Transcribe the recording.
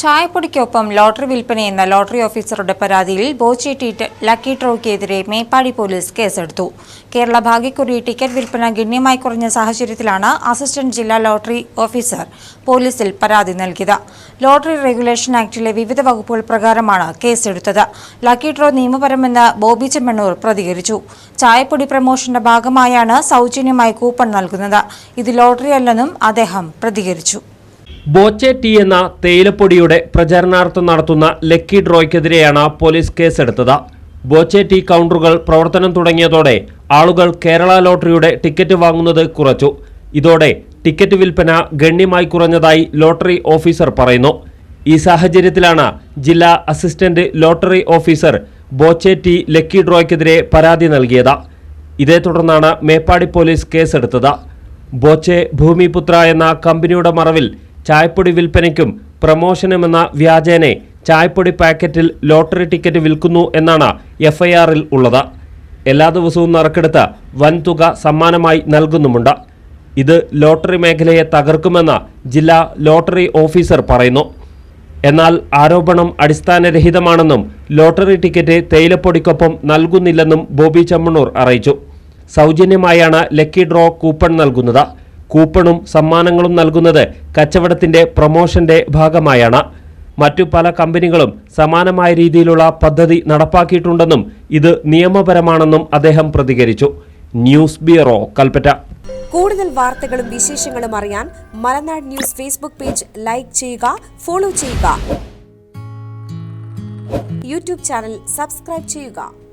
ചായപ്പൊടിക്കൊപ്പം lottery വിൽപ്പനയെന്ന lottery ഓഫീസറുടെ പരാതിയിൽ Boche tea lucky ട്രോക്കെതിരെ മേപ്പാടി പോലീസ് കേസെടുത്തു. കേരള ഭാഗ്യക്കുറി ടിക്കറ്റ് വിൽപ്പന ഗണ്യമായി കുറഞ്ഞ സാഹചര്യത്തിലാണ് അസിസ്റ്റന്റ് ജില്ലാ ലോട്ടറി ഓഫീസർ പോലീസിൽ പരാതി നൽകിയത്. ലോട്ടറി റെഗുലേഷൻ ആക്ടിലെ വിവിധ വകുപ്പുകൾ പ്രകാരമാണ് കേസെടുത്തത്. ലക്കി ഡ്രോ നിയമപരമെന്ന് ബോബി ചെമ്മണ്ണൂർ പ്രതികരിച്ചു. ചായപ്പൊടി പ്രമോഷന്റെ ഭാഗമായാണ് സൗജന്യമായി കൂപ്പൺ നൽകുന്നത്. ഇത് ലോട്ടറി അല്ലെന്നും അദ്ദേഹം പ്രതികരിച്ചു. ബോച്ചെ ടി എന്ന തേയിലപ്പൊടിയുടെ പ്രചരണാർത്ഥം നടത്തുന്ന ലക്കി ഡ്രോയ്ക്കെതിരെയാണ് പോലീസ് കേസെടുത്തത്. ബോച്ചെ ടി കൗണ്ടറുകൾ പ്രവർത്തനം തുടങ്ങിയതോടെ ആളുകൾ കേരള ലോട്ടറിയുടെ ടിക്കറ്റ് വാങ്ങുന്നത് കുറച്ചു. ഇതോടെ ടിക്കറ്റ് വിൽപ്പന ഗണ്യമായി കുറഞ്ഞതായി ലോട്ടറി ഓഫീസർ പറയുന്നു. ഈ സാഹചര്യത്തിലാണ് ജില്ലാ assistant lottery officer Boche tea lucky ഡ്രോയ്ക്കെതിരെ പരാതി നൽകിയത്. ഇതേ തുടർന്നാണ് മേപ്പാടി പോലീസ് കേസെടുത്തത്. ബോച്ചെ ഭൂമിപുത്ര എന്ന കമ്പനിയുടെ മറവിൽ ചായപ്പൊടി വിൽപ്പനയ്ക്കും പ്രമോഷനുമെന്ന വ്യാജേനെ ചായപ്പൊടി പാക്കറ്റിൽ ലോട്ടറി ടിക്കറ്റ് വിൽക്കുന്നു എന്നാണ് എഫ്ഐആറിൽ ഉള്ളത്. എല്ലാ ദിവസവും നറുക്കെടുത്ത് വൻതുക സമ്മാനമായി നൽകുന്നുമുണ്ട്. ഇത് ലോട്ടറി മേഖലയെ തകർക്കുമെന്ന് ജില്ലാ ലോട്ടറി ഓഫീസർ പറയുന്നു. എന്നാൽ ആരോപണം അടിസ്ഥാനരഹിതമാണെന്നും ലോട്ടറി ടിക്കറ്റ് തേയിലപ്പൊടിക്കൊപ്പം നൽകുന്നില്ലെന്നും ബോബി ചമ്മണൂർ അറിയിച്ചു. സൗജന്യമായാണ് ലക്കി ഡ്രോ കൂപ്പൺ നൽകുന്നത്. കൂപ്പണും സമ്മാനങ്ങളും നൽകുന്നത് കച്ചവടത്തിന്റെ പ്രൊമോഷന്റെ ഭാഗമായാണ്. മറ്റു പല കമ്പനികളും സമാനമായ രീതിയിലുള്ള പദ്ധതി നടപ്പാക്കിയിട്ടുണ്ടെന്നും ഇത് നിയമപരമാണെന്നും അദ്ദേഹം പ്രതികരിച്ചു. News bureau Kalpetta. കൂടുതൽ വാർത്തകളും വിശേഷങ്ങളും അറിയാൻ Malanad news Facebook page like ചെയ്യുക ഫോളോ ചെയ്യുക. യൂട്യൂബ് ചാനൽ സബ്സ്ക്രൈബ് ചെയ്യുക.